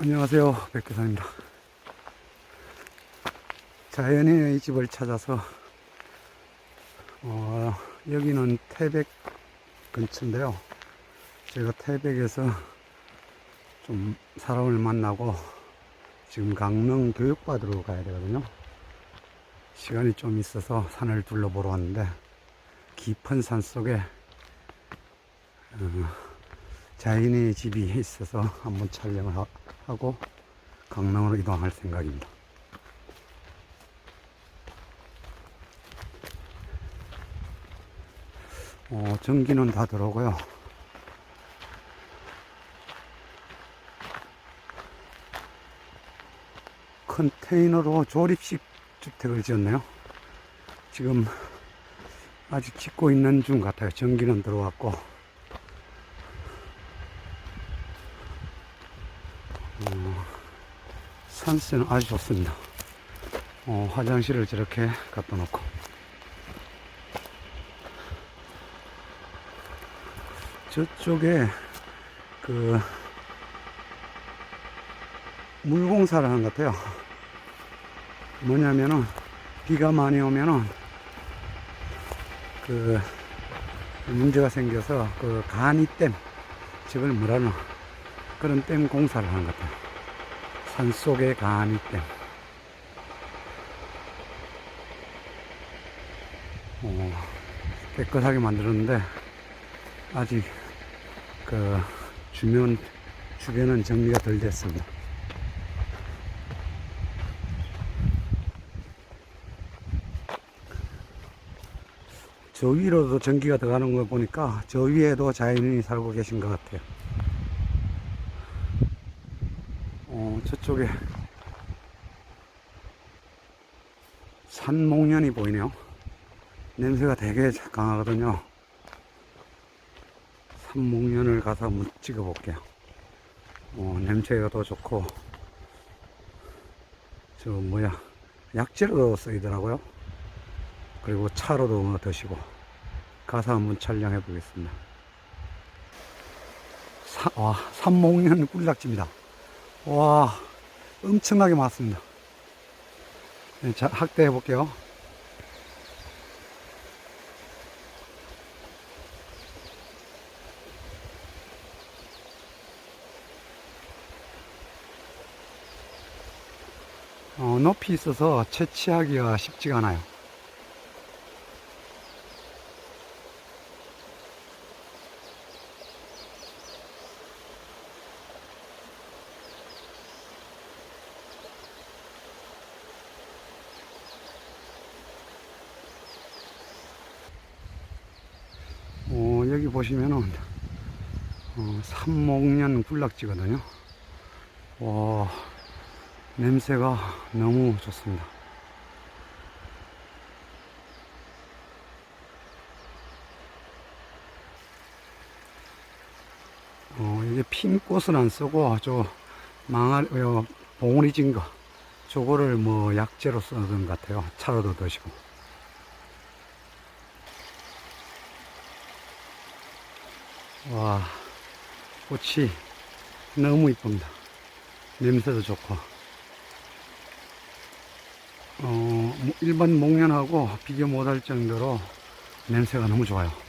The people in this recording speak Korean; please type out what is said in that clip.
안녕하세요. 백교사입니다. 자연인의 집을 찾아서, 어, 여기는 태백 근처인데요. 제가 태백에서 좀 사람을 만나고 지금 강릉 교육받으러 가야 되거든요. 시간이 좀 있어서 산을 둘러보러 왔는데, 깊은 산 속에, 어, 자연의 집이 있어서 한번 촬영을 하- 하고 강릉으로 이동할 생각입니다. 어, 전기는 다 들어오고요. 컨테이너로 조립식 주택을 지었네요. 지금 아직 짓고 있는 중 같아요. 전기는 들어왔고. 어, 산세는 아주 좋습니다. 어, 화장실을 저렇게 갖다 놓고. 저쪽에 그 물공사를 하는 것 같아요. 뭐냐면은 비가 많이 오면은 그 문제가 생겨서 그 간이댐 저걸 뭐라나 그런 댐 공사를 하는 것 같아요. 산 속의 간이댐. 어, 깨끗하게 만들었는데 아직 그 주변 주변은 정리가 덜 됐습니다. 저 위로도 전기가 들어가는 걸 보니까 저 위에도 자연인이 살고 계신 것 같아요. 어, 저쪽에 산목련이 보이네요. 냄새가 되게 강하거든요. 산목련을 가서 한번 찍어 볼게요. 어, 냄새가 더 좋고, 저 뭐야, 약재로도 쓰이더라고요. 그리고 차로도 뭐 드시고, 가서 한번 촬영해 보겠습니다. 산목련 꿀락지입니다. 와, 엄청나게 많습니다. 네, 자, 확대해 볼게요. 어, 높이 있어서 채취하기가 쉽지가 않아요. 어, 여기 보시면은 어, 삼목련 군락지거든요. 와, 냄새가 너무 좋습니다. 어, 이게 핀 꽃은 안 쓰고 저 망할 어, 봉우리 진 거, 저거를 뭐 약재로 쓰는 것 같아요. 차로도 드시고. 와, 꽃이 너무 이쁩니다. 냄새도 좋고. 어, 뭐 일반 목련하고 비교 못할 정도로 냄새가 너무 좋아요.